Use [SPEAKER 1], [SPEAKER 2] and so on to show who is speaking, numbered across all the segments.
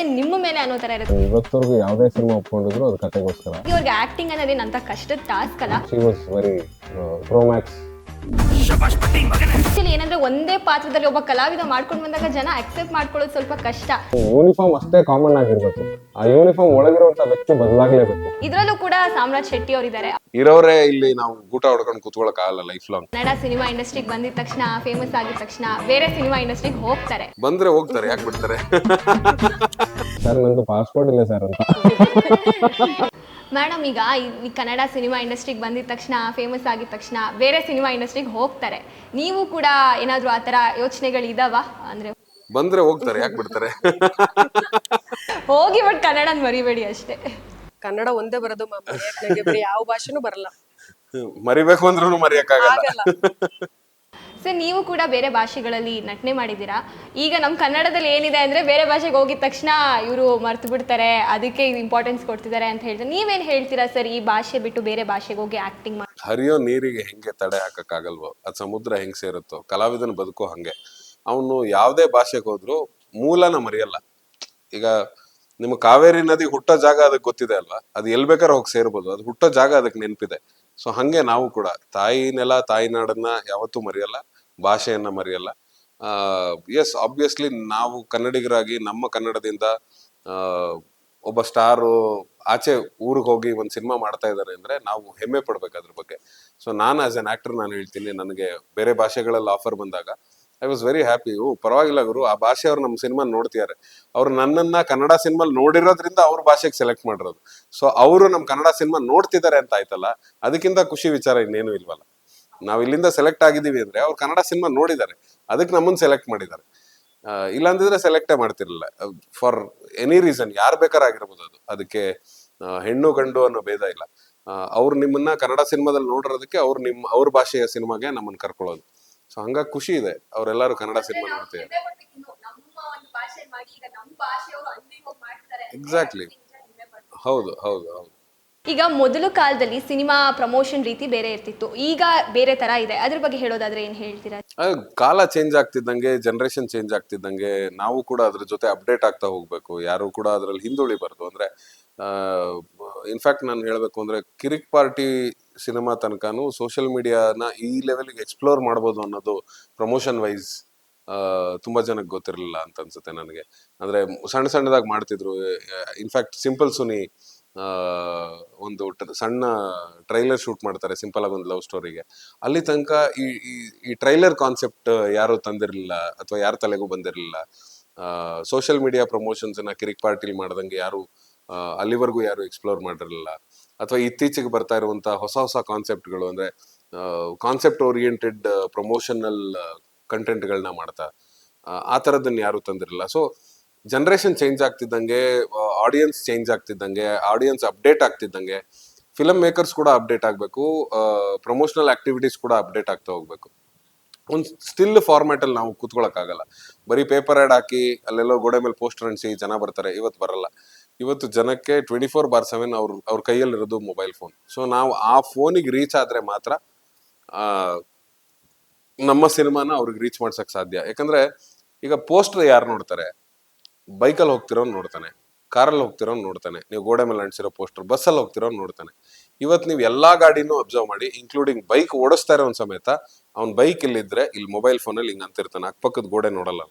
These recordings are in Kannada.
[SPEAKER 1] ನೋಡಿದ್ರೆ ನಿಮ್ಮ ಮೇಲೆ ಅನ್ನೋ ತರ ಇರುತ್ತೆ.
[SPEAKER 2] ಇವತ್ತವರೆಗೂ ಯಾವುದೇ ಸಿನಿಮಾ ಒಪ್ಕೊಂಡಿದ್ರು ಅದು ಕತೆಗೋಸ್ಕರ.
[SPEAKER 1] ಇವ್ರಿಗೆ ಆಕ್ಟಿಂಗ್ ಅನ್ನೋದೇನಂತ ಕಷ್ಟದ ಟಾಸ್ಕ್ ಅಲ್ಲ?
[SPEAKER 2] ಶಿ ವಾಸ್ ವೆರಿ ಪ್ರೋಮ್ಯಾಕ್ಸ್
[SPEAKER 1] ಪಟ್ಟಿ ಏನಂದ್ರೆ ಒಂದೇ ಪಾತ್ರದಲ್ಲಿ ಒಬ್ಬ ಕಲಾವಿದ ಮಾಡ್ಕೊಂಡು ಬಂದಾಗ ಜನ ಅಕ್ಸೆಪ್ಟ್ ಮಾಡ್ಕೊಳ್ಳೋದು ಸ್ವಲ್ಪ ಕಷ್ಟ.
[SPEAKER 2] ಯೂನಿಫಾರ್ಮ್ ಅಷ್ಟೇ ಕಾಮನ್ ಆಗಿರ್ಬೇಕು. ಆ ಯೂನಿಫಾರ್ಮ್ ಒಳಗಿರುವಂತ ವ್ಯಕ್ತಿ ಬದಲಾಗ್ಲೇಬೇಕು.
[SPEAKER 1] ಇದ್ರಲ್ಲೂ ಕೂಡ ಸಾಮ್ರಾಜ್ ಶೆಟ್ಟಿ ಅವರಿದ್ದಾರೆ.
[SPEAKER 3] ಇರೋರೇ ಇಲ್ಲಿ ನಾವು ಊಟ ಹೊಡ್ಕೊಂಡು ಕೂತ್ಕೊಳಕ್ ಆಗಲ್ಲ ಲೈಫ್ ಲಾಂಗ್
[SPEAKER 1] ಕನ್ನಡ ಸಿನಿಮಾ ಇಂಡಸ್ಟ್ರಿಗೆ ಬಂದಿದ ತಕ್ಷಣ ಫೇಮಸ್ ಆಗಿದ ತಕ್ಷಣ ಬೇರೆ ಸಿನಿಮಾ ಇಂಡಸ್ಟ್ರಿಗೆ ಹೋಗ್ತಾರೆ.
[SPEAKER 3] ಬಂದ್ರೆ ಹೋಗ್ತಾರೆ ಯಾಕೆ ಬಿಡ್ತಾರೆ?
[SPEAKER 2] ಸರ್ ನಂದು ಪಾಸ್ಪೋರ್ಟ್ ಇಲ್ಲ ಸರ್ ಅಂತ.
[SPEAKER 1] ಮೇಡಮ್ ಈಗ ಈ- ಕನ್ನಡ ಸಿನಿಮಾ ಇಂಡಸ್ಟ್ರಿಗೆ ಬಂದಿದ ತಕ್ಷಣ ಫೇಮಸ್ ಆಗಿದ ತಕ್ಷಣ ಬೇರೆ ಸಿನಿಮಾ ಇಂಡಸ್ಟ್ರಿಗೆ ಹೋಗ್ತಾರೆ. ನೀವು ಕೂಡ ಏನಾದರೂ ಆ ಥರ ಯೋಚನೆಗಳಿದಾವ? ಅಂದರೆ ಅಂದ್ರೆ
[SPEAKER 3] ಬಂದ್ರೆ ಹೋಗ್ತಾರೆ ಯಾಕೆ ಬಿಡ್ತಾರೆ?
[SPEAKER 1] ಹೋಗಿ ಬಟ್ ಕನ್ನಡನ ಮರಿಬೇಡಿ ಅಷ್ಟೇ.
[SPEAKER 4] ಕನ್ನಡ ಒಂದೇ ಬರೋದು ಬೇರೆ ಯಾವ ಭಾಷೆನೂ ಬರಲ್ಲ.
[SPEAKER 3] ಮರಿಬೇಕು ಅಂದ್ರೂ ಮರಿಯಕ್ಕಾಗಲ್ಲ.
[SPEAKER 4] ಆಗಲ್ಲ.
[SPEAKER 1] ಸರ್ ನೀವು ಕೂಡ ಬೇರೆ ಭಾಷೆಗಳಲ್ಲಿ ನಟನೆ ಮಾಡಿದ್ದೀರಾ? ಈಗ ನಮ್ಮ ಕನ್ನಡದಲ್ಲಿ ಏನಿದೆ ಅಂದರೆ ಬೇರೆ ಭಾಷೆಗೆ ಹೋಗಿದ ತಕ್ಷಣ ಇವರು ಮರ್ತು ಬಿಡ್ತಾರೆ, ಅದಕ್ಕೆ ಇಂಪಾರ್ಟೆನ್ಸ್ ಕೊಡ್ತಿದ್ದಾರೆ ಅಂತ ಹೇಳ್ತಾರೆ. ನೀವೇನು ಹೇಳ್ತೀರಾ ಸರ್ ಈ ಭಾಷೆ ಬಿಟ್ಟು ಬೇರೆ ಭಾಷೆಗೆ ಹೋಗಿ ಆ್ಯಕ್ಟಿಂಗ್ ಮಾಡಿ
[SPEAKER 3] ಹರಿಯೋ ನೀರಿಗೆ ಹೆಂಗೆ ತಡೆ ಹಾಕೋಕ್ಕಾಗಲ್ವೋ? ಅದು ಸಮುದ್ರ ಹೆಂಗೆ ಸೇರುತ್ತೋ? ಕಲಾವಿದನ ಬದುಕೋ ಹಾಗೆ. ಅವನು ಯಾವುದೇ ಭಾಷೆಗೆ ಹೋದ್ರು ಮೂಲನ ಮರೆಯಲ್ಲ. ಈಗ ನಿಮ್ಮ ಕಾವೇರಿ ನದಿ ಹುಟ್ಟೋ ಜಾಗ ಅದಕ್ಕೆ ಗೊತ್ತಿದೆ ಅಲ್ವಾ? ಅದು ಎಲ್ಲಿ ಬೇಕಾದ್ರೆ ಹೋಗಿ ಸೇರ್ಬೋದು. ಅದು ಹುಟ್ಟೋ ಜಾಗ ಅದಕ್ಕೆ ನೆನಪಿದೆ. ಸೊ ಹಂಗೆ ನಾವು ಕೂಡ ತಾಯಿನೆಲ್ಲ ನೆಲ ತಾಯಿ ನಾಡನ್ನ ಯಾವತ್ತೂ ಮರೆಯಲ್ಲ. ಭಾಷೆಯನ್ನ ಮರೆಯಲ್ಲ. ಎಸ್ ಆಬ್ವಿಯಸ್ಲಿ ನಾವು ಕನ್ನಡಿಗರಾಗಿ ನಮ್ಮ ಕನ್ನಡದಿಂದ ಒಬ್ಬ ಸ್ಟಾರು ಆಚೆ ಊರಿಗೆ ಹೋಗಿ ಒಂದು ಸಿನಿಮಾ ಮಾಡ್ತಾ ಇದ್ದಾರೆ ಅಂದ್ರೆ ನಾವು ಹೆಮ್ಮೆ ಪಡ್ಬೇಕು ಅದ್ರ ಬಗ್ಗೆ. ಸೊ ನಾನು ಆಸ್ ಎನ್ ಆಕ್ಟರ್ ನಾನು ಹೇಳ್ತೀನಿ, ನನಗೆ ಬೇರೆ ಭಾಷೆಗಳಲ್ಲಿ ಆಫರ್ ಬಂದಾಗ ಐ ವಾಸ್ ವೆರಿ ಹ್ಯಾಪಿ ಓ, ಪರವಾಗಿಲ್ಲ ಗುರು, ಆ ಭಾಷೆಯವ್ರು ನಮ್ಮ ಸಿನಿಮಾ ನೋಡ್ತಿದ್ದಾರೆ. ಅವ್ರು ನನ್ನನ್ನ ಕನ್ನಡ ಸಿನಿಮಾ ನೋಡಿರೋದ್ರಿಂದ ಅವ್ರ ಭಾಷೆಗೆ ಸೆಲೆಕ್ಟ್ ಮಾಡಿರೋದು. ಸೊ ಅವರು ನಮ್ಮ ಕನ್ನಡ ಸಿನಿಮಾ ನೋಡ್ತಿದ್ದಾರೆ ಅಂತ ಆಯ್ತಲ್ಲ, ಅದಕ್ಕಿಂತ ಖುಷಿ ವಿಚಾರ ಇನ್ನೇನು ಇಲ್ವಲ್ಲ. ನಾವು ಇಲ್ಲಿಂದ ಸೆಲೆಕ್ಟ್ ಆಗಿದ್ದೀವಿ ಅಂದ್ರೆ ಅವ್ರು ಕನ್ನಡ ಸಿನಿಮಾ ನೋಡಿದ್ದಾರೆ. ಅದಕ್ಕೆ ನಮ್ಮನ್ನು ಸೆಲೆಕ್ಟ್ ಮಾಡಿದ್ದಾರೆ. ಇಲ್ಲಾಂದಿದ್ರೆ ಸೆಲೆಕ್ಟೇ ಮಾಡ್ತಿರಲಿಲ್ಲ. ಫಾರ್ ಎನಿ ರೀಸನ್ ಯಾರು ಬೇಕಾರಾಗಿರ್ಬೋದು ಅದು. ಅದಕ್ಕೆ ಹೆಣ್ಣು ಗಂಡು ಅನ್ನೋ ಭೇದ ಇಲ್ಲ. ಅವ್ರು ನಿಮ್ಮನ್ನ ಕನ್ನಡ ಸಿನಿಮಾದಲ್ಲಿ ನೋಡಿರೋದಕ್ಕೆ ಅವ್ರು ನಿಮ್ಮ ಅವ್ರ ಭಾಷೆಯ ಸಿನಿಮಾಗೆ ನಮ್ಮನ್ನು ಕರ್ಕೊಳ್ಳೋದು. ಸೊ ಹಂಗಾಗಿ ಖುಷಿ ಇದೆ. ಅವರೆಲ್ಲರೂ ಕನ್ನಡ ಸಿನಿಮಾ ನೋಡ್ತೇವೆ ಎಕ್ಸಾಕ್ಟ್ಲಿ ಹೌದು ಹೌದು ಹೌದು.
[SPEAKER 1] ಈಗ ಮೊದಲು ಕಾಲದಲ್ಲಿ ಸಿನಿಮಾ ಪ್ರಮೋಷನ್ ರೀತಿ ಬೇರೆ ಇರ್ತಿತ್ತು. ಈಗ ಬೇರೆ ತರ ಇದೆ. ಅದ್ರ ಬಗ್ಗೆ ಹೇಳೋದಾದ್ರೆ ಏನ್ ಹೇಳ್ತೀರಾ?
[SPEAKER 3] ಕಾಲ ಚೇಂಜ್ ಆಗ್ತಿದ್ದಂಗೆ ಜನರೇಷನ್ ಚೇಂಜ್ ಆಗ್ತಿದ್ದಂಗೆ ನಾವು ಕೂಡ ಅದ್ರ ಜೊತೆ ಅಪ್ಡೇಟ್ ಆಗ್ತಾ ಹೋಗ್ಬೇಕು. ಯಾರು ಕೂಡ ಅದ್ರಲ್ಲಿ ಹಿಂದುಳಿಬಾರ್ದು. ಅಂದ್ರೆ ಇನ್ಫ್ಯಾಕ್ಟ್ ನಾನು ಹೇಳ್ಬೇಕು ಅಂದ್ರೆ, ಕಿರಿಕ್ ಪಾರ್ಟಿ ಸಿನಿಮಾ ತನಕನೂ ಸೋಷಿಯಲ್ ಮೀಡಿಯಾನ ಈ ಲೆವೆಲ್ಗೆ ಎಕ್ಸ್ಪ್ಲೋರ್ ಮಾಡ್ಬೋದು ಅನ್ನೋದು ಪ್ರಮೋಷನ್ ವೈಸ್ ತುಂಬಾ ಜನಕ್ಕೆ ಗೊತ್ತಿರಲಿಲ್ಲ ಅಂತ ಅನ್ಸುತ್ತೆ ನನಗೆ. ಅಂದ್ರೆ, ಸಣ್ಣ ಸಣ್ಣದಾಗಿ ಮಾಡ್ತಿದ್ರು. ಇನ್ಫ್ಯಾಕ್ಟ್ ಸಿಂಪಲ್ ಸುನಿ ಒಂದು ಸಣ್ಣ ಟ್ರೈಲರ್ ಶೂಟ್ ಮಾಡ್ತಾರೆ ಸಿಂಪಲ್ ಆಗಿ ಒಂದು ಲವ್ ಸ್ಟೋರಿಗೆ ಅಲ್ಲಿ ತನಕ ಈ, ಈ- ಟ್ರೈಲರ್ ಕಾನ್ಸೆಪ್ಟ್ ಯಾರು ತಂದಿರಲಿಲ್ಲ ಅಥವಾ ಯಾರ ತಲೆಗೂ ಬಂದಿರಲಿಲ್ಲ. ಸೋಷಿಯಲ್ ಮೀಡಿಯಾ ಪ್ರಮೋಷನ್ಸ್ನ ಕಿರಿಕ್ ಪಾರ್ಟಿಲಿ ಮಾಡ್ದಂಗೆ ಯಾರು ಅಲ್ಲಿವರೆಗೂ ಯಾರು ಎಕ್ಸ್ಪ್ಲೋರ್ ಮಾಡಿರಲಿಲ್ಲ. ಅಥವಾ ಇತ್ತೀಚೆಗೆ ಬರ್ತಾ ಇರುವಂತ ಹೊಸ ಹೊಸ ಕಾನ್ಸೆಪ್ಟ್ಗಳು ಅಂದ್ರೆ ಕಾನ್ಸೆಪ್ಟ್ ಓರಿಯೆಂಟೆಡ್ ಪ್ರಮೋಷನಲ್ ಕಂಟೆಂಟ್ಗಳನ್ನ ಮಾಡ್ತಾ, ಆ ಥರದನ್ನ ಯಾರು ತಂದಿರಲಿಲ್ಲ. ಸೊ ಜನರೇಷನ್ ಚೇಂಜ್ ಆಗ್ತಿದ್ದಂಗೆ ಆಡಿಯನ್ಸ್ ಚೇಂಜ್ ಆಗ್ತಿದ್ದಂಗೆ ಆಡಿಯನ್ಸ್ ಅಪ್ಡೇಟ್ ಆಗ್ತಿದ್ದಂಗೆ ಫಿಲಮ್ ಮೇಕರ್ಸ್ ಕೂಡ ಅಪ್ಡೇಟ್ ಆಗಬೇಕು ಪ್ರಮೋಷನಲ್ ಆಕ್ಟಿವಿಟೀಸ್ ಕೂಡ ಅಪ್ಡೇಟ್ ಆಗ್ತಾ ಹೋಗ್ಬೇಕು. ಒಂದು ಸ್ಟಿಲ್ ಫಾರ್ಮ್ಯಾಟ್ ಅಲ್ಲಿ ನಾವು ಕೂತ್ಕೊಳ್ಳೋಕ್ಕಾಗಲ್ಲ ಬರೀ ಪೇಪರ್ ಆ್ಯಡ್ ಹಾಕಿ, ಅಲ್ಲೆಲ್ಲೋ ಗೋಡೆ ಮೇಲೆ ಪೋಸ್ಟರ್ ಅಂಟಿಸಿ ಜನ ಬರ್ತಾರೆ ಇವತ್ತು ಬರಲ್ಲ. ಇವತ್ತು ಜನಕ್ಕೆ ಟ್ವೆಂಟಿ ಫೋರ್ ಬಾರ್ ಸೆವೆನ್ ಅವ್ರ ಅವ್ರ ಕೈಯಲ್ಲಿರೋದು ಮೊಬೈಲ್ ಫೋನ್ ಸೊ ನಾವು ಆ ಫೋನಿಗೆ ರೀಚ್ ಆದರೆ ಮಾತ್ರ ನಮ್ಮ ಸಿನಿಮಾನ ಅವ್ರಿಗೆ ರೀಚ್ ಮಾಡ್ಸೋಕ್ಕೆ ಸಾಧ್ಯ. ಯಾಕಂದ್ರೆ ಈಗ ಪೋಸ್ಟರ್ ಯಾರು ನೋಡ್ತಾರೆ? ಬೈಕಲ್ಲಿ ಹೋಗ್ತಿರೋ ನೋಡ್ತಾನೆ, ಕಾರಲ್ಲಿ ಹೋಗ್ತಿರೋ ನೋಡ್ತಾನೆ, ನೀವು ಗೋಡೆ ಮೇಲೆ ಅಂಟಿಸಿರೋ ಪೋಸ್ಟರ್, ಬಸ್ಸಲ್ಲಿ ಹೋಗ್ತಿರೋ ನೋಡ್ತಾನೆ. ಇವತ್ತು ನೀವು ಎಲ್ಲಾ ಗಾಡಿನೂ ಅಬ್ಸರ್ವ್ ಮಾಡಿ ಇನ್ಕ್ಲೂಡಿಂಗ್ ಬೈಕ್ ಓಡಿಸ್ತಾ ಇರೋನ್ ಸಮೇತ, ಅವ್ನು ಬೈಕ್ ಇಲ್ಲಿದ್ರೆ ಇಲ್ಲಿ ಮೊಬೈಲ್ ಫೋನಲ್ಲಿ ಹಿಂಗೆ ಅಂತಿರ್ತಾನೆ, ಅಕ್ಕಪಕ್ಕದ ಗೋಡೆ ನೋಡಲ್ಲ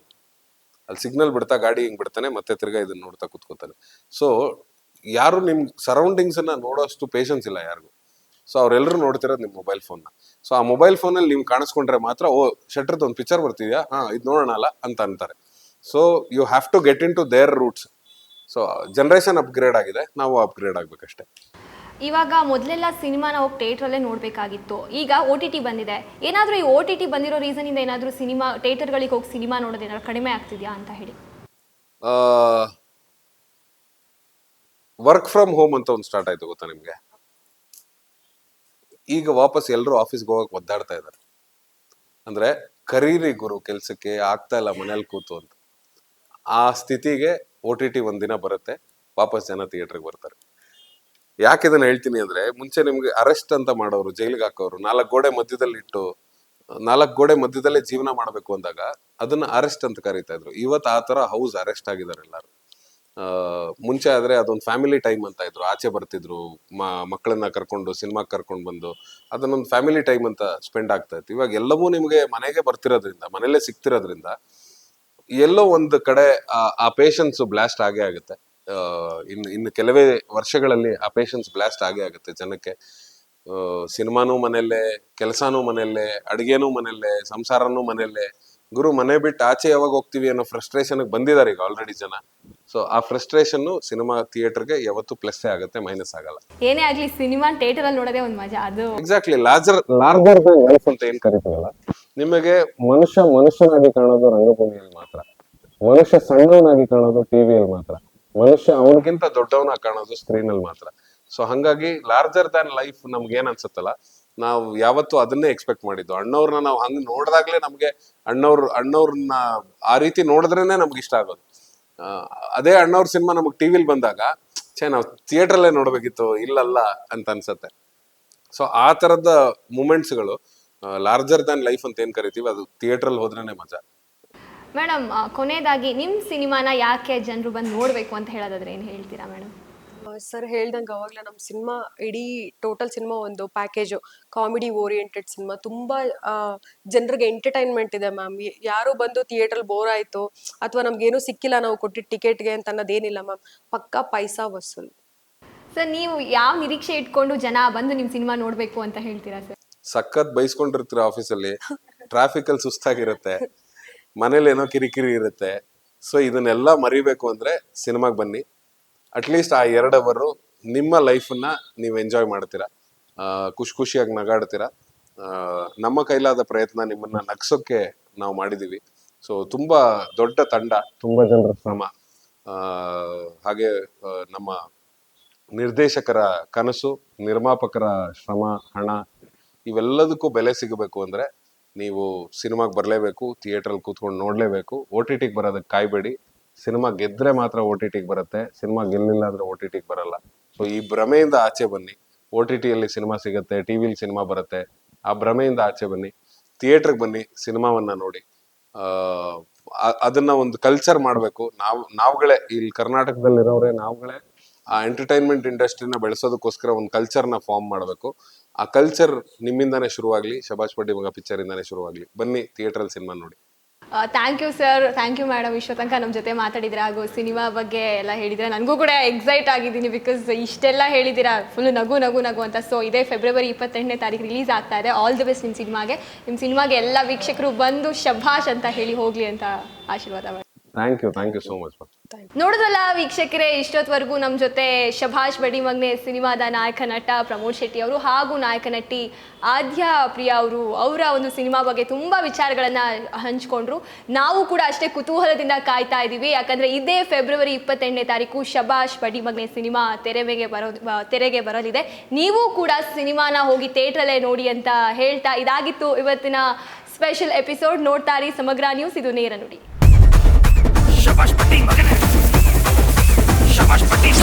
[SPEAKER 3] ಅಲ್ಲಿ ಸಿಗ್ನಲ್ ಬಿಡ್ತಾ ಗಾಡಿ ಹಿಂಗೆ ಬಿಡ್ತಾನೆ, ಮತ್ತೆ ತಿರ್ಗಾ ಇದನ್ನ ನೋಡ್ತಾ ಕುತ್ಕೋತಾನೆ. ಸೊ ಯಾರು ನಿಮ್ಮ ಸರೌಂಡಿಂಗ್ಸನ್ನು ನೋಡೋಷ್ಟು ಪೇಷನ್ಸ್ ಇಲ್ಲ ಯಾರಿಗೂ. ಸೊ ಅವರೆಲ್ಲರೂ ನೋಡ್ತಿರೋದು ನಿಮ್ಮ ಮೊಬೈಲ್ ಫೋನ್ನ ಸೊ ಆ ಮೊಬೈಲ್ ಫೋನಲ್ಲಿ ನೀವು ಕಾಣಿಸ್ಕೊಂಡ್ರೆ ಮಾತ್ರ, ಓ ಶಟ್ರದ್ದು ಒಂದು ಪಿಕ್ಚರ್ ಬರ್ತಿದ್ಯಾ? ಹಾಂ, ಇದು ನೋಡೋಣ ಅಲ್ಲ ಅಂತ ಅಂತಾರೆ. So you have to get into their roots so generation upgrade ಆಗಿದೆ. ನಾವು ಅಪ್ಗ್ರೇಡ್ ಆಗ್ಬೇಕಷ್ಟೇ.
[SPEAKER 1] ಇವಾಗ ಮೊದಲೆಲ್ಲ ಸಿನಿಮಾ ನಾವು ಥಿಯೇಟ್ರಲ್ಲೇ ನೋಡಬೇಕಾಗಿತ್ತು. ಈಗ ಓ ಟಿ ಟಿ ಬಂದಿದೆ. ಏನಾದರೂ ಈ ಓ ಟಿ ಟಿ ಬಂದಿರೋ ರೀಸನಿಂದ ಏನಾದರೂ ಸಿನಿಮಾ ಥಿಯೇಟರ್ಗಳಿಗೆ ಹೋಗಿ ಸಿನಿಮಾ ನೋಡೋದೇನಾದ್ರು ಕಡಿಮೆ ಆಗ್ತಿದೆಯಾ ಅಂತ ಹೇಳಿ.
[SPEAKER 3] ವರ್ಕ್ ಫ್ರಮ್ ಹೋಮ್ ಅಂತ ಒಂದು ಸ್ಟಾರ್ಟ್ ಆಯಿತು ಗೊತ್ತಾ ನಿಮಗೆ? ಈಗ ವಾಪಸ್ ಎಲ್ಲರೂ ಆಫೀಸ್ಗೆ ಹೋಗಕ್ಕೆ ಒದ್ದಾಡ್ತಾ ಇದ್ದಾರೆ ಅಂದರೆ ಕರೀರಿ ಗುರು ಕೆಲಸಕ್ಕೆ ಆಗ್ತಾ ಇಲ್ಲ ಮನೇಲಿ ಕೂತು ಅಂತ. ಆ ಸ್ಥಿತಿಗೆ ಒ ಟಿ ಟಿ ಒಂದಿನ ಬರುತ್ತೆ, ವಾಪಸ್ ಜನ ಥಿಯೇಟ್ರಿಗೆ ಬರ್ತಾರೆ. ಯಾಕೆ ಇದನ್ನ ಹೇಳ್ತೀನಿ ಅಂದ್ರೆ, ಮುಂಚೆ ನಿಮ್ಗೆ ಅರೆಸ್ಟ್ ಅಂತ ಮಾಡೋರು, ಜೈಲಿಗೆ ಹಾಕೋರು, ನಾಲ್ಕು ಗೋಡೆ ಮಧ್ಯದಲ್ಲಿ ಇಟ್ಟು ನಾಲ್ಕು ಗೋಡೆ ಮಧ್ಯದಲ್ಲೇ ಜೀವನ ಮಾಡಬೇಕು ಅಂದಾಗ, ಅದನ್ನ ಅರೆಸ್ಟ್ ಅಂತ ಕರೀತಾ ಇದ್ರು. ಇವತ್ತು ಆ ತರ ಹೌಸ್ ಅರೆಸ್ಟ್ ಆಗಿದ್ದಾರೆ ಎಲ್ಲರೂ. ಮುಂಚೆ ಆದ್ರೆ ಅದೊಂದು ಫ್ಯಾಮಿಲಿ ಟೈಮ್ ಅಂತ ಇದ್ರು. ಆಚೆ ಬರ್ತಿದ್ರು ಮಕ್ಕಳನ್ನ ಕರ್ಕೊಂಡು ಸಿನಿಮಾಗೆ ಕರ್ಕೊಂಡು ಬಂದು, ಅದನ್ನೊಂದು ಫ್ಯಾಮಿಲಿ ಟೈಮ್ ಅಂತ ಸ್ಪೆಂಡ್ ಆಗ್ತಾ ಇತ್ತು. ಇವಾಗ ಎಲ್ಲವೂ ನಿಮಗೆ ಮನೆಗೆ ಬರ್ತಿರೋದ್ರಿಂದ ಮನೇಲೆ ಸಿಗ್ತಿರೋದ್ರಿಂದ ಎಲ್ಲೋ ಒಂದು ಕಡೆ ಆ- ಪೇಷನ್ಸ್ ಬ್ಲಾಸ್ಟ್ ಆಗೇ ಆಗುತ್ತೆ. ಇನ್ನು ಇನ್ನು ಕೆಲವೇ ವರ್ಷಗಳಲ್ಲಿ ಆ ಪೇಷನ್ಸ್ ಬ್ಲಾಸ್ಟ್ ಆಗೇ ಆಗುತ್ತೆ ಜನಕ್ಕೆ. ಸಿನಿಮಾನೂ ಮನೆಯಲ್ಲೇ ಕೆಲಸನೂ ಮನೆಯಲ್ಲೇ ಅಡುಗೆನೂ ಮನೆಯಲ್ಲೇ ಸಂಸಾರನೂ ಮನೆಯಲ್ಲೇ. ಗುರು ಮನೆ ಬಿಟ್ಟು ಆಚೆ ಯಾವಾಗ ಹೋಗ್ತೀವಿ ಅನ್ನೋ ಫ್ರಸ್ಟ್ರೇಷನ್ ಬಂದಿದ್ದಾರೆ ಈಗ ಆಲ್ರೆಡಿ ಜನ. ಸೊ ಆ ಫ್ರಸ್ಟ್ರೇಷನ್ ಸಿನಿಮಾ ಥಿಯೇಟರ್ಗೆ ಯಾವತ್ತು ಪ್ಲಸ್ ಆಗುತ್ತೆ ಮೈನಸ್ ಆಗಲ್ಲ.
[SPEAKER 1] ಏನೇ ಆಗ್ಲಿ ಸಿನಿಮಾ ಥಿಯೇಟರ್ ಅಲ್ಲಿ ನೋಡೋದೇ ಒಂದು ಮಜಾ ಅದು
[SPEAKER 3] ಎಕ್ಸಾಕ್ಟ್ಲಿ ಲಾರ್ಜರ್
[SPEAKER 2] ಲಾರ್ಜರ್ ಲೈಫ್ ಅಂತ ಏನ್ ಕರಿತೀವಲ್ಲ?
[SPEAKER 3] ನಿಮಗೆ
[SPEAKER 2] ಮನುಷ್ಯ ಮನುಷ್ಯನಾಗಿ ಕಾಣೋದು ರಂಗಭೂಮಿಯಲ್ಲಿ ಮಾತ್ರ. ಮನುಷ್ಯ ಸಣ್ಣವನಾಗಿ ಕಾಣೋದು ಟಿವಿಯಲ್ಲಿ ಮಾತ್ರ. ಮನುಷ್ಯ ಅವನಿಗೆ
[SPEAKER 3] ಅವನಿಗಿಂತ ದೊಡ್ಡವನ ಕಾಣೋದು ಸ್ಕ್ರೀನ್ ಅಲ್ಲಿ ಮಾತ್ರ. ಸೊ ಹಂಗಾಗಿ ಲಾರ್ಜರ್ ದ್ಯಾನ್ ಲೈಫ್ ನಮ್ಗೆ ಏನ್ ಅನ್ಸುತ್ತಲ್ಲ, ನಾವು ಯಾವತ್ತು ಅದನ್ನೇ ಎಕ್ಸ್ಪೆಕ್ಟ್ ಮಾಡಿದ್ದು. ಅಣ್ಣವ್ರನ್ನ ನಾವು ಹಂಗ್ ನೋಡಿದಾಗ್ಲೇ ನಮ್ಗೆ ಅಣ್ಣವ್ರ ಅಣ್ಣವ್ರನ್ನ ಆ ರೀತಿ ನೋಡಿದ್ರೇನೆ ನಮ್ಗೆ ಇಷ್ಟ ಆಗೋದು. ಅದೇ ಅಣ್ಣವ್ರ ಸಿನಿಮಾ ನಮಗೆ ಟಿವಿಲಿ ಬಂದಾಗ, ಛೇ, ನಾವು ಥಿಯೇಟ್ರಲ್ಲೇ ನೋಡ್ಬೇಕಿತ್ತು, ಇಲ್ಲಲ್ಲ ಅಂತ ಅನ್ಸತ್ತೆ. ಸೊ ಆ ತರದ ಮೂಮೆಂಟ್ಸ್ಗಳು ಲಾರ್ಜರ್ ದನ್ ಲೈಫ್ ಅಂತ ಏನ್ ಕರಿತೀವಿ? ಅದು ಥಿಯೇಟ್ರಲ್ಲಿ ಹೋದ್ರೆ ಮಜಾ.
[SPEAKER 1] ಮೇಡಮ್ ಕೊನೆಯದಾಗಿ ನಿಮ್ಮ ಸಿನಿಮಾನ ಯಾಕೆ ಜನರು ಬಂದು ನೋಡಬೇಕು ಅಂತ ಹೇಳೋದಾದ್ರೆ ಏನು ಹೇಳ್ತೀರಾ ಮೇಡಮ್?
[SPEAKER 4] ಸರ್ ಹೇಳ್ದಂಗೆ ಅವಾಗಲೇ ನಮ್ಮ ಸಿನಿಮಾ ಇಡೀ ಟೋಟಲ್ ಸಿನಿಮಾ ಒಂದು ಪ್ಯಾಕೇಜು ಕಾಮಿಡಿ ಓರಿಯೆಂಟೆಡ್ ಸಿನಿಮಾ. ತುಂಬ ಜನರಿಗೆ ಎಂಟರ್ಟೈನ್ಮೆಂಟ್ ಇದೆ ಮ್ಯಾಮ್. ಯಾರು ಬಂದು ಥಿಯೇಟ್ರಲ್ಲಿ ಬೋರ್ ಆಯಿತು ಅಥವಾ ನಮ್ಗೇನು ಸಿಕ್ಕಿಲ್ಲ ನಾವು ಕೊಟ್ಟಿದ್ದ ಟಿಕೆಟ್ಗೆ ಅಂತ ಅನ್ನೋದೇನಿಲ್ಲ ಮ್ಯಾಮ್. ಪಕ್ಕಾ ಪೈಸಾ ವಸೂಲ್.
[SPEAKER 1] ಸರ್ ನೀವು ಯಾವ ನಿರೀಕ್ಷೆ ಇಟ್ಕೊಂಡು ಜನ ಬಂದು ನಿಮ್ಮ ಸಿನಿಮಾ ನೋಡಬೇಕು ಅಂತ ಹೇಳ್ತೀರಾ ಸರ್?
[SPEAKER 3] ಸಖತ್ ಬೈಸ್ಕೊಂಡಿರ್ತೀರ ಆಫೀಸಲ್ಲಿ. ಟ್ರಾಫಿಕ್ ಅಲ್ಲಿ ಸುಸ್ತಾಗಿರುತ್ತೆ. ಮನೇಲಿ ಏನೋ ಕಿರಿಕಿರಿ ಇರುತ್ತೆ. ಸೊ ಇದನ್ನೆಲ್ಲ ಮರಿಬೇಕು ಅಂದ್ರೆ ಸಿನಿಮಾಗೆ ಬನ್ನಿ. ಅಟ್ಲೀಸ್ಟ್ ಆ ಎರಡು ಅವರು ನಿಮ್ಮ ಲೈಫನ್ನ ನೀವು ಎಂಜಾಯ್ ಮಾಡ್ತೀರಾ. ಖುಷಿ ಖುಷಿಯಾಗಿ ನಗಾಡ್ತೀರಾ. ನಮ್ಮ ಕೈಲಾದ ಪ್ರಯತ್ನ ನಿಮ್ಮನ್ನ ನಗ್ಸೋಕೆ ನಾವು ಮಾಡಿದೀವಿ. ಸೊ ತುಂಬಾ ದೊಡ್ಡ ತಂಡ.
[SPEAKER 2] ತುಂಬಾ ಜನರ. ಶ್ರಮ
[SPEAKER 3] ಶ್ರಮ ಆ, ಹಾಗೆ ನಮ್ಮ ನಿರ್ದೇಶಕರ ಕನಸು ನಿರ್ಮಾಪಕರ ಶ್ರಮ ಹಣ ಇವೆಲ್ಲದಕ್ಕೂ ಬೆಲೆ ಸಿಗಬೇಕು ಅಂದ್ರೆ ನೀವು ಸಿನಿಮಾಗೆ ಬರಲೇಬೇಕು ಥಿಯೇಟ್ರಲ್ಲಿ ಕೂತ್ಕೊಂಡು ನೋಡಲೇಬೇಕು. ಒ ಟಿ ಟಿಗೆ ಬರೋದಕ್ಕೆ ಕಾಯಬೇಡಿ. ಸಿನಿಮಾ ಗೆದ್ದರೆ ಮಾತ್ರ ಒ ಟಿ ಟಿಗೆ ಬರುತ್ತೆ, ಸಿನಿಮಾ ಗೆಲ್ಲಿಲ್ಲ ಅಂದ್ರೆ ಓ ಟಿ ಟಿಗೆ ಬರಲ್ಲ. ಸೊ ಈ ಭ್ರಮೆಯಿಂದ ಆಚೆ ಬನ್ನಿ. ಒ ಟಿ ಟಿಯಲ್ಲಿ ಸಿನಿಮಾ ಸಿಗುತ್ತೆ ಟಿವಿಲಿ ಸಿನಿಮಾ ಬರುತ್ತೆ. ಆ ಭ್ರಮೆಯಿಂದ ಆಚೆ ಬನ್ನಿ. ಥಿಯೇಟ್ರಿಗೆ ಬನ್ನಿ, ಸಿನಿಮಾವನ್ನ ನೋಡಿ. ಅದನ್ನ ಒಂದು ಕಲ್ಚರ್ ಮಾಡಬೇಕು. ನಾವು, ನಾವುಗಳೇ, ಇಲ್ಲಿ ಕರ್ನಾಟಕದಲ್ಲಿರೋರೆ ನಾವುಗಳೇ. ಆ ಎಂಟರ್ಟೈನ್ಮೆಂಟ್ ಇಂಡಸ್ಟ್ರಿನ ಬೆಳೆಸೋದಕ್ಕೋಸ್ಕರ ಒಂದು ಕಲ್ಚರ್ನ ಫಾರ್ಮ್ ಮಾಡಬೇಕು. ಆ ಕಲ್ಚರ್ ನಿಮ್ಮಿಂದಾನೇ ಶುರುವಾಗಲಿ ಶಬಾಷ್ ಪಟ್ಟಿ ಮಗ ಪಿಕ್ಚರ್ ಇಂದಾನೇ ಶುರುವಾಗ್ಲಿ. ಬನ್ನಿ ಥಿಯೇಟ್ರಲ್ಲಿ ಸಿನಿಮಾ ನೋಡಿ.
[SPEAKER 1] Thank you sir thank you madam ಇಷ್ಟೋ ತನಕ ನಮ್ಮ ಜೊತೆ ಮಾತಾಡಿದ್ರೆ. ಹಾಗೂ ಸಿನಿಮಾ ಬಗ್ಗೆ ಎಲ್ಲ ಹೇಳಿದ್ರೆ. ನನಗೂ ಕೂಡ ಎಕ್ಸೈಟ್ ಆಗಿದ್ದೀನಿ ಬಿಕಾಸ್ ಇಷ್ಟೆಲ್ಲ ಹೇಳಿದ್ದೀರಾ. ಫುಲ್ ನಗು ನಗು ನಗು ಅಂತ. ಸೊ ಇದೇ ಫೆಬ್ರವರಿ ಇಪ್ಪತ್ತೆಂಟನೇ ತಾರೀಕು ರಿಲೀಸ್ ಆಗ್ತಾ ಇದೆ. ಆಲ್ ದಿ ಬೆಸ್ಟ್ ನಿಮ್ಮ ಸಿನಿಮಾಗೆ ನಿಮ್ಮ ಸಿನಿಮಾಗೆ ಎಲ್ಲ ವೀಕ್ಷಕರು ಬಂದು ಶಭಾಷ್ ಅಂತ ಹೇಳಿ ಹೋಗಲಿ ಅಂತ ಆಶೀರ್ವಾದ ಮಾಡಿ.
[SPEAKER 2] Thank you thank you so much
[SPEAKER 1] ನೋಡಿದ್ರಲ್ಲ ವೀಕ್ಷಕರೇ ಇಷ್ಟೊತ್ವರೆಗೂ ನಮ್ಮ ಜೊತೆ ಶಭಾಷ್ ಬಡಿಮಗ್ನೆ, ಸಿನಿಮಾದ ನಾಯಕ ನಟ ಪ್ರಮೋದ್ ಶೆಟ್ಟಿ ಅವರು ಹಾಗೂ ನಾಯಕ ನಟಿ ಆದ್ಯ ಪ್ರಿಯಾ ಅವರು, ಅವರ ಒಂದು ಸಿನಿಮಾ ಬಗ್ಗೆ ತುಂಬ ವಿಚಾರಗಳನ್ನು ಹಂಚಿಕೊಂಡ್ರು. ನಾವು ಕೂಡ ಅಷ್ಟೇ ಕುತೂಹಲದಿಂದ ಕಾಯ್ತಾ ಇದ್ದೀವಿ ಯಾಕಂದರೆ ಇದೇ ಫೆಬ್ರವರಿ ಇಪ್ಪತ್ತೆಂಟನೇ ತಾರೀಕು ಶಭಾಷ್ ಬಡಿಮಗ್ನೆ ಸಿನಿಮಾ ತೆರೆಮೆಗೆ ಬರೋ ತೆರೆಗೆ ಬರಲಿದೆ. ನೀವು ಕೂಡ ಸಿನಿಮಾನ ಹೋಗಿ ಥಿಯೇಟ್ರಲ್ಲೇ ನೋಡಿ ಅಂತ ಹೇಳ್ತಾ ಇದಾಗಿತ್ತು ಇವತ್ತಿನ ಸ್ಪೆಷಲ್ ಎಪಿಸೋಡ್. ನೋಡ್ತಾರಿ ಸಮಗ್ರ ನ್ಯೂಸ್, ಇದು ನೇರ ನುಡಿ.
[SPEAKER 5] ваш победитель.